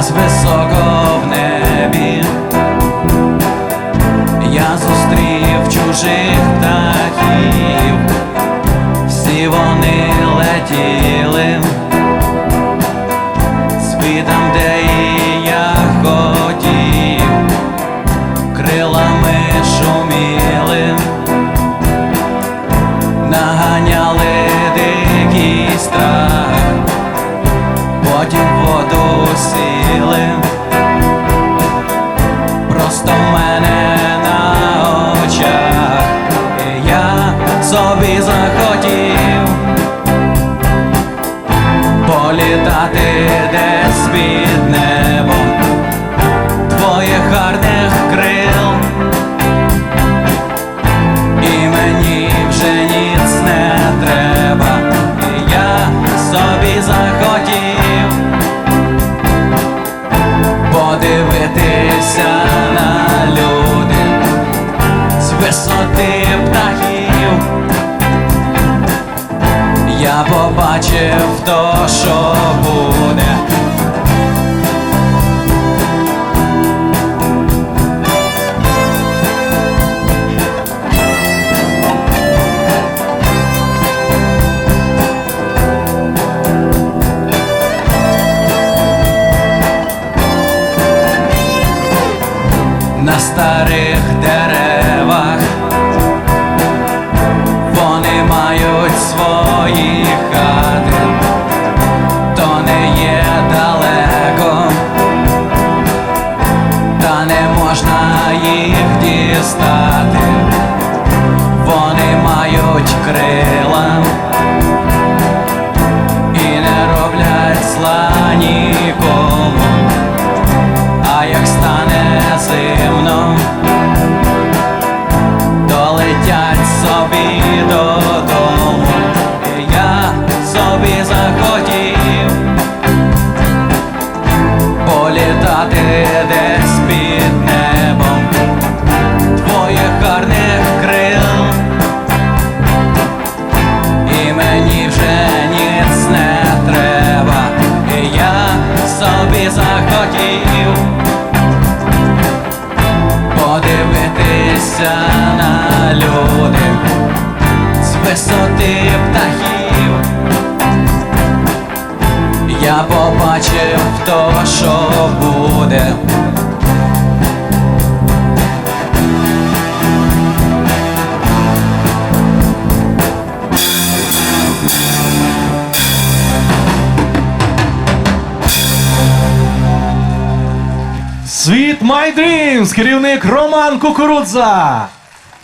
Зараз високо в небі, я зустрів чужих птахів, всі вони летіли, світом, де і я хотів, крилами шуміли, наганяли дикий страх. Потім воду сі сіли, просто в мене на очах, і я собі захотів Я побачив то, що буде. На старих деревах хати, то не є далеко, та не можна їх дістати, вони мають крила і не роблять зла нікому, а як стане зимно подивитися на люди з висоти птахів. Я побачив то, що буде. Sweet My Dreams, керівник Роман Кукурудза.